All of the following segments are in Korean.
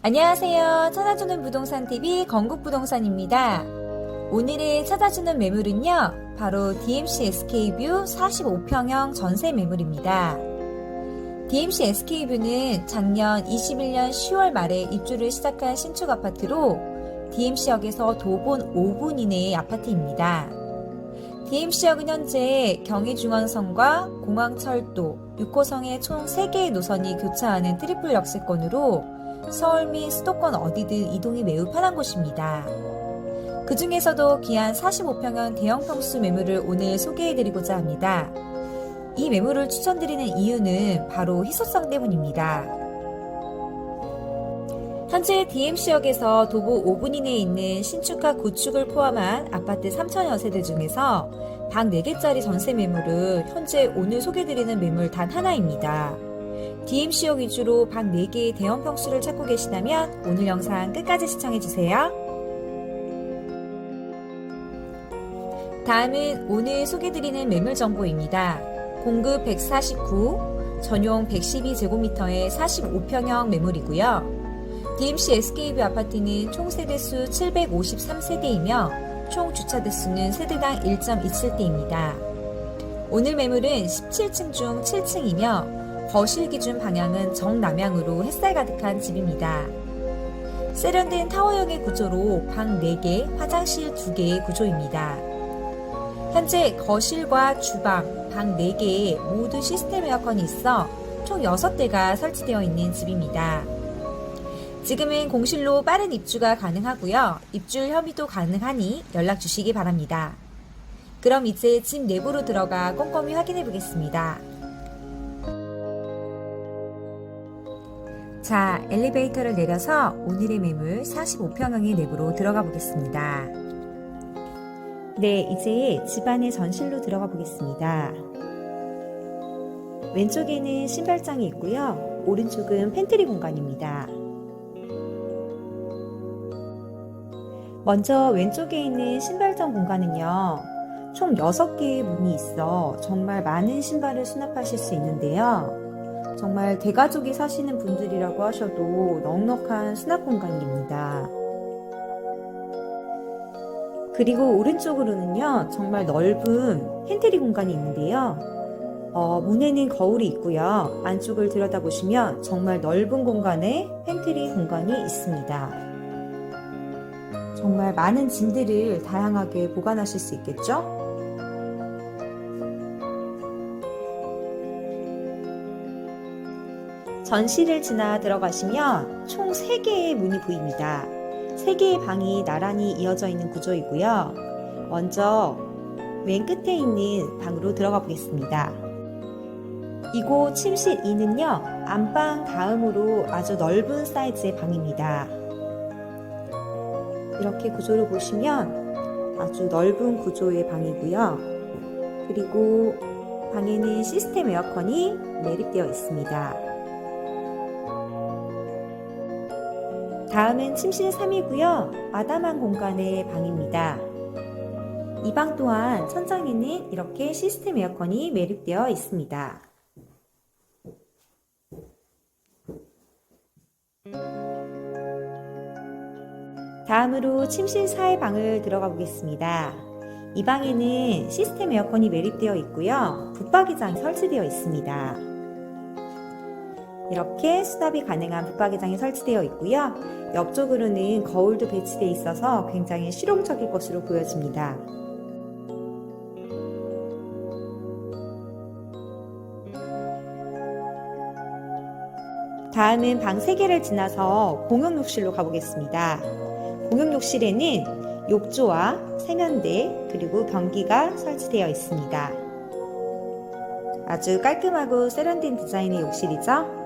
안녕하세요. 찾아주는 부동산 TV 건국부동산입니다. 오늘의 찾아주는 매물은요, 바로 DMC SK뷰 45평형 전세 매물입니다. DMC SK뷰는 작년 21년 10월 말에 입주를 시작한 신축 아파트로 DMC역에서 도본 5분 이내의 아파트입니다. DMC역은 현재 경의중앙선과 공항철도, 6호선의 총 3개의 노선이 교차하는 트리플 역세권으로 서울 및 수도권 어디든 이동이 매우 편한 곳입니다. 그 중에서도 기한 45평형 대형 평수 매물을 오늘 소개해드리고자 합니다. 이 매물을 추천드리는 이유는 바로 희소성 때문입니다. 현재 DMC역에서 도보 5분 이내에 있는 신축과 구축을 포함한 아파트 3천여 세대 중에서 방 4개짜리 전세 매물은 현재 오늘 소개드리는 매물 단 하나입니다. DMC역 위주로 방 4개의 대형 평수를 찾고 계시다면 오늘 영상 끝까지 시청해주세요. 다음은 오늘 소개드리는 매물 정보입니다. 공급 149, 전용 112제곱미터의 45평형 매물이고요. DMC SK뷰 아파트는 총 세대수 753세대이며 총 주차 대수는 세대당 1.27대입니다. 오늘 매물은 17층 중 7층이며 거실 기준 방향은 정남향으로 햇살 가득한 집입니다. 세련된 타워형의 구조로 방 4개, 화장실 2개의 구조입니다. 현재 거실과 주방, 방 4개에 모두 시스템 에어컨이 있어 총 6대가 설치되어 있는 집입니다. 지금은 공실로 빠른 입주가 가능하고요. 입주율 협의도 가능하니 연락 주시기 바랍니다. 그럼 이제 집 내부로 들어가 꼼꼼히 확인해 보겠습니다. 자, 엘리베이터를 내려서 오늘의 매물 45평형의 내부로 들어가 보겠습니다. 네, 이제 집안의 전실로 들어가 보겠습니다. 왼쪽에는 신발장이 있고요. 오른쪽은 팬트리 공간입니다. 먼저 왼쪽에 있는 신발장 공간은요. 총 6개의 문이 있어 정말 많은 신발을 수납하실 수 있는데요. 정말 대가족이 사시는 분들이라고 하셔도 넉넉한 수납 공간입니다. 그리고 오른쪽으로는요, 정말 넓은 팬트리 공간이 있는데요. 어, 문에는 거울이 있고요. 안쪽을 들여다보시면 정말 넓은 공간에 팬트리 공간이 있습니다. 정말 많은 짐들을 다양하게 보관하실 수 있겠죠? 전실을 지나 들어가시면 총 3개의 문이 보입니다. 3개의 방이 나란히 이어져 있는 구조이고요. 먼저 맨 끝에 있는 방으로 들어가 보겠습니다. 이곳 침실 2는요, 안방 다음으로 아주 넓은 사이즈의 방입니다. 이렇게 구조를 보시면 아주 넓은 구조의 방이고요. 그리고 방에는 시스템 에어컨이 매립되어 있습니다. 다음은 침실 3이고요. 아담한 공간의 방입니다. 이 방 또한 천장에는 이렇게 시스템 에어컨이 매립되어 있습니다. 다음으로 침실 4의 방을 들어가 보겠습니다. 이 방에는 시스템 에어컨이 매립되어 있고요. 붙박이장이 설치되어 있습니다. 이렇게 수납이 가능한 붙박이장이 설치되어 있고요. 옆쪽으로는 거울도 배치되어 있어서 굉장히 실용적일 것으로 보여집니다. 다음은 방 3개를 지나서 공용욕실로 가보겠습니다. 공용욕실에는 욕조와 세면대 그리고 변기가 설치되어 있습니다. 아주 깔끔하고 세련된 디자인의 욕실이죠.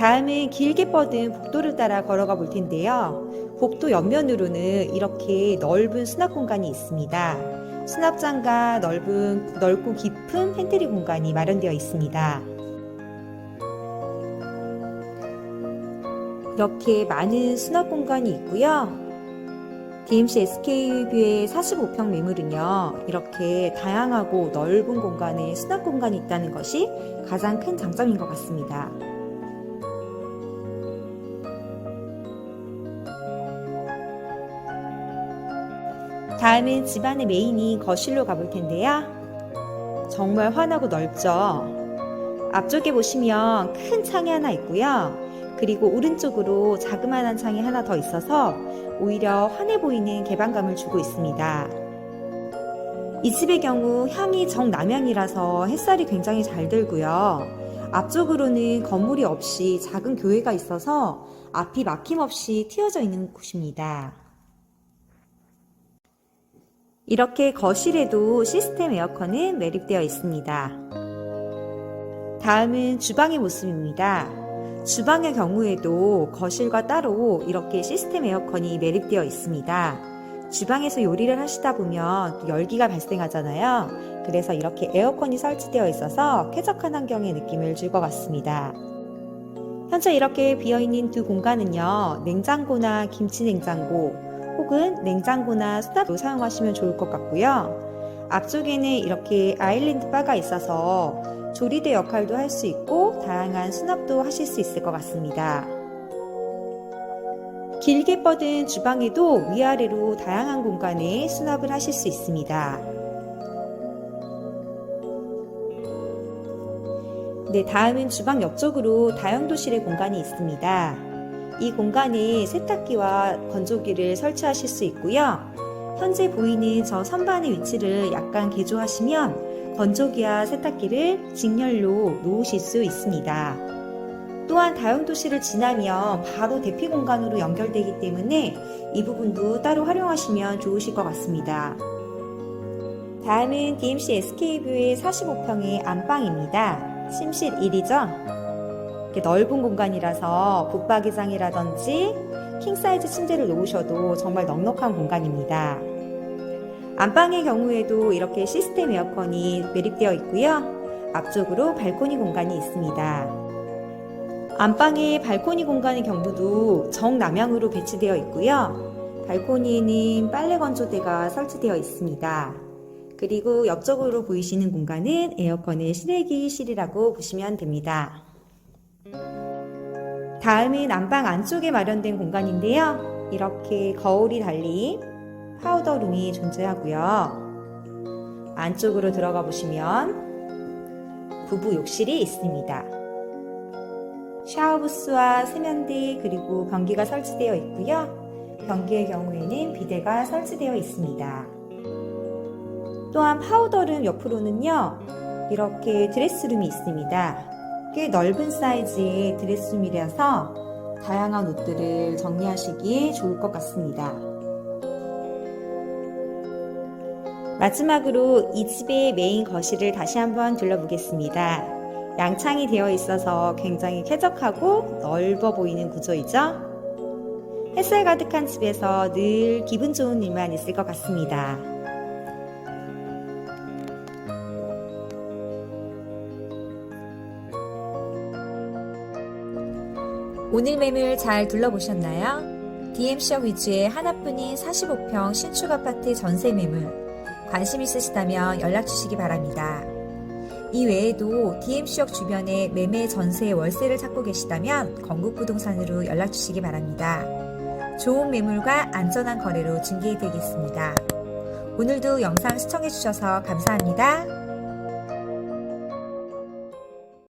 다음은 길게 뻗은 복도를 따라 걸어가 볼 텐데요. 복도 옆면으로는 이렇게 넓은 수납 공간이 있습니다. 수납장과 넓은 넓고 깊은 팬트리 공간이 마련되어 있습니다. 이렇게 많은 수납 공간이 있고요. DMC SK뷰의 45평 매물은요, 이렇게 다양하고 넓은 공간에 수납 공간이 있다는 것이 가장 큰 장점인 것 같습니다. 다음은 집안의 메인인 거실로 가볼 텐데요. 정말 환하고 넓죠? 앞쪽에 보시면 큰 창이 하나 있고요. 그리고 오른쪽으로 자그마한 창이 하나 더 있어서 오히려 환해 보이는 개방감을 주고 있습니다. 이 집의 경우 향이 정남향이라서 햇살이 굉장히 잘 들고요. 앞쪽으로는 건물이 없이 작은 교회가 있어서 앞이 막힘없이 튀어져 있는 곳입니다. 이렇게 거실에도 시스템 에어컨은 매립되어 있습니다. 다음은 주방의 모습입니다. 주방의 경우에도 거실과 따로 이렇게 시스템 에어컨이 매립되어 있습니다. 주방에서 요리를 하시다 보면 열기가 발생하잖아요. 그래서 이렇게 에어컨이 설치되어 있어서 쾌적한 환경의 느낌을 줄 것 같습니다. 현재 이렇게 비어있는 두 공간은요, 냉장고나 김치 냉장고, 혹은 냉장고나 수납도 사용하시면 좋을 것 같고요. 앞쪽에는 이렇게 아일랜드 바가 있어서 조리대 역할도 할 수 있고 다양한 수납도 하실 수 있을 것 같습니다. 길게 뻗은 주방에도 위아래로 다양한 공간에 수납을 하실 수 있습니다. 네, 다음은 주방 옆쪽으로 다용도실의 공간이 있습니다. 이 공간에 세탁기와 건조기를 설치하실 수 있고요. 현재 보이는 저 선반의 위치를 약간 개조하시면 건조기와 세탁기를 직렬로 놓으실 수 있습니다. 또한 다용도실을 지나면 바로 대피 공간으로 연결되기 때문에 이 부분도 따로 활용하시면 좋으실 것 같습니다. 다음은 DMC SK뷰의 45평의 안방입니다. 침실 1이죠? 넓은 공간이라서 붙박이장이라든지 킹사이즈 침대를 놓으셔도 정말 넉넉한 공간입니다. 안방의 경우에도 이렇게 시스템 에어컨이 매립되어 있고요. 앞쪽으로 발코니 공간이 있습니다. 안방의 발코니 공간의 경우도 정남향으로 배치되어 있고요. 발코니에는 빨래 건조대가 설치되어 있습니다. 그리고 옆쪽으로 보이시는 공간은 에어컨의 실외기실이라고 보시면 됩니다. 다음은 안방 안쪽에 마련된 공간인데요. 이렇게 거울이 달린 파우더룸이 존재하고요. 안쪽으로 들어가 보시면 부부 욕실이 있습니다. 샤워부스와 세면대 그리고 변기가 설치되어 있고요. 변기의 경우에는 비데가 설치되어 있습니다. 또한 파우더룸 옆으로는요. 이렇게 드레스룸이 있습니다. 꽤 넓은 사이즈의 드레스룸이라서 다양한 옷들을 정리하시기에 좋을 것 같습니다. 마지막으로 이 집의 메인 거실을 다시 한번 둘러보겠습니다. 양창이 되어 있어서 굉장히 쾌적하고 넓어 보이는 구조이죠? 햇살 가득한 집에서 늘 기분 좋은 일만 있을 것 같습니다. 오늘 매물 잘 둘러보셨나요? DMC역 위주의 하나뿐인 45평 신축 아파트 전세 매물. 관심 있으시다면 연락 주시기 바랍니다. 이 외에도 DMC역 주변에 매매 전세 월세를 찾고 계시다면 건국부동산으로 연락 주시기 바랍니다. 좋은 매물과 안전한 거래로 중개해 드리겠습니다. 오늘도 영상 시청해 주셔서 감사합니다.